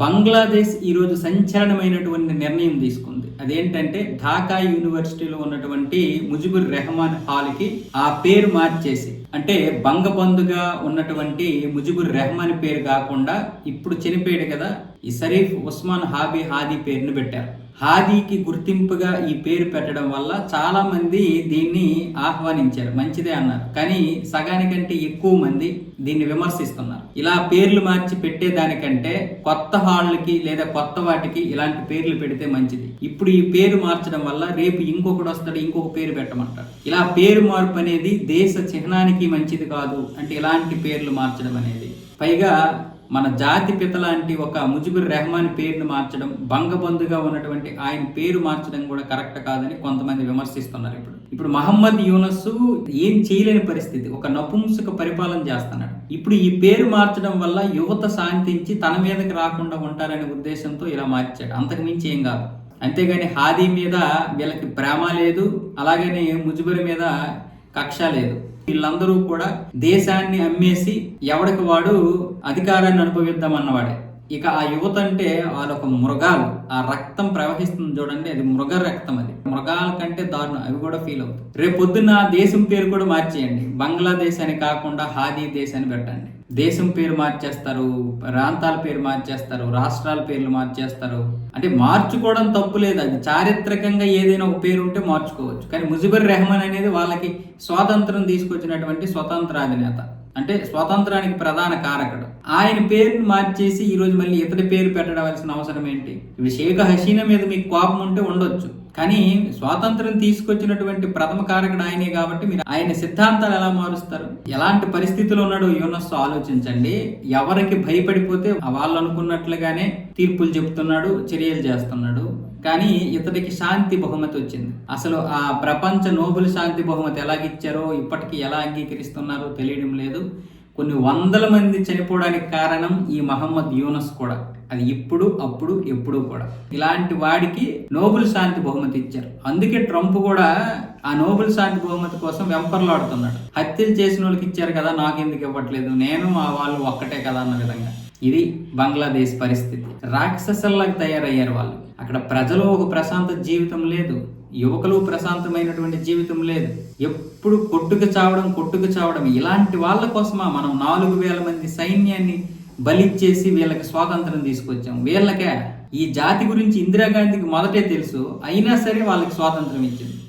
బంగ్లాదేశ్ ఈరోజు సంచలనమైనటువంటి నిర్ణయం తీసుకుంది. అదేంటంటే ఢాకా యూనివర్సిటీలో ఉన్నటువంటి ముజిబుర్ రెహమాన్ హాల్కి ఆ పేరు మార్చేసి అంటే బంగబంధుగా ఉన్నటువంటి ముజిబుర్ రెహమాన్ పేరు కాకుండా ఇప్పుడు చనిపోయాడు కదా ఈ షరీఫ్ ఉస్మాన్ హాబీ హాదీ పేరును పెట్టారు. హాదీకి గుర్తింపుగా ఈ పేరు పెట్టడం వల్ల చాలామంది దీన్ని ఆహ్వానించారు. మంచిదే అన్నారు. కానీ సగానికంటే ఎక్కువ మంది దీన్ని విమర్శిస్తున్నారు. ఇలా పేర్లు మార్చి పెట్టేదానికంటే కొత్త హాళ్ళకి లేదా కొత్త వాటికి ఇలాంటి పేర్లు పెడితే మంచిది. ఇప్పుడు ఈ పేరు మార్చడం వల్ల రేపు ఇంకొకటి వస్తాడు ఇంకొక పేరు పెట్టమంటారు. ఇలా పేరు మార్పు అనేది దేశ చిహ్నానికి మంచిది కాదు అంటే ఇలాంటి పేర్లు మార్చడం అనేది. పైగా మన జాతి పిత లాంటి ఒక ముజిబుర్ రెహమాన్ పేరును మార్చడం బంగబంధుగా ఉన్నటువంటి ఆయన పేరు మార్చడం కూడా కరెక్ట్ కాదని కొంతమంది విమర్శిస్తున్నారు ఇప్పుడు. ఇప్పుడు మహమ్మద్ యూనస్ ఏం చేయలేని పరిస్థితి. ఒక నపుంసక పరిపాలన చేస్తున్నాడు. ఇప్పుడు ఈ పేరు మార్చడం వల్ల యువత శాంతించి తన మీదకి రాకుండా ఉంటారనే ఉద్దేశంతో ఇలా మార్చాడు. అంతకు మించి ఏం కాదు. అంతేగాని హాదీ మీద వీళ్ళకి ప్రేమ లేదు. అలాగనే ముజిబుర్ మీద కక్ష లేదు. వీళ్ళందరూ కూడా దేశాన్ని అమ్మేసి ఎవడికి వాడు అధికారాన్ని అనుభవిద్దాం అన్నవాడే ఇక ఆ యువత అంటే వాళ్ళొక మృగాలు. ఆ రక్తం ప్రవహిస్తుంది చూడండి అది మృగ రక్తం అది. మృగాల కంటే దారుణం అవి కూడా ఫీల్ అవుతాయి. రేపు పొద్దున్న దేశం పేరు కూడా మార్చేయండి. బంగ్లాదేశ్ అని కాకుండా హాదీ దేశ్ అని పెట్టండి. దేశం పేరు మార్చేస్తారు ప్రాంతాల పేరు మార్చేస్తారు రాష్ట్రాల పేర్లు మార్చేస్తారు. అంటే మార్చుకోవడం తప్పు లేదు. అది చారిత్రకంగా ఏదైనా ఒక పేరు ఉంటే మార్చుకోవచ్చు. కానీ ముజిబుర్ రెహమాన్ అనేది వాళ్ళకి స్వాతంత్రం తీసుకొచ్చినటువంటి స్వతంత్ర అధినేత. అంటే స్వాతంత్రానికి ప్రధాన కారకుడు. ఆయన పేరుని మార్చేసి ఈ రోజు మళ్ళీ ఇతడి పేరు పెట్టవలసిన అవసరం ఏంటి? ఇప్పుడు షేక్ హసీనా మీద మీకు కోపం ఉంటే ఉండొచ్చు. కానీ స్వాతంత్రం తీసుకొచ్చినటువంటి ప్రథమ కారకుడు ఆయనే కాబట్టి మీరు ఆయన సిద్ధాంతాలు ఎలా మారుస్తారు? ఎలాంటి పరిస్థితిలో ఉన్నాడో యూనస్ ఆలోచించండి. ఎవరికి భయపడిపోతే వాళ్ళు అనుకున్నట్లుగానే తీర్పులు చెప్తున్నాడు చర్యలు చేస్తున్నాడు. కానీ ఇతడికి శాంతి బహుమతి వచ్చింది. అసలు ఆ ప్రపంచ నోబెల్ శాంతి బహుమతి ఎలాగిచ్చారో ఇప్పటికీ ఎలా అంగీకరిస్తున్నారో తెలియడం లేదు. కొన్ని వందల మంది చనిపోవడానికి కారణం ఈ మహమ్మద్ యూనస్ కూడా. అది ఇప్పుడు అప్పుడు ఎప్పుడు కూడా. ఇలాంటి వాడికి నోబెల్ శాంతి బహుమతి ఇచ్చారు. అందుకే ట్రంప్ కూడా ఆ నోబెల్ శాంతి బహుమతి కోసం వెంపర్లాడుతున్నాడు. హత్యలు చేసిన వాళ్ళకి ఇచ్చారు కదా నాకు ఎందుకు ఇవ్వట్లేదు? నేను మా వాళ్ళు ఒక్కటే కదా అన్న విధంగా. ఇది బంగ్లాదేశ్ పరిస్థితి. రాక్షసల్లాగా తయారయ్యారు వాళ్ళు. అక్కడ ప్రజలు ఒక ప్రశాంత జీవితం లేదు. యువకులు ప్రశాంతమైనటువంటి జీవితం లేదు. ఎప్పుడు కొట్టుకు చావడం కొట్టుకు చావడం. ఇలాంటి వాళ్ళ కోసమా మనం నాలుగు వేల మంది సైన్యాన్ని బలిచ్చేసి వీళ్ళకి స్వాతంత్రం తీసుకొచ్చాం. వీళ్ళకే. ఈ జాతి గురించి ఇందిరాగాంధీకి మొదటే తెలుసు. అయినా సరే వాళ్ళకి స్వాతంత్రం ఇచ్చింది.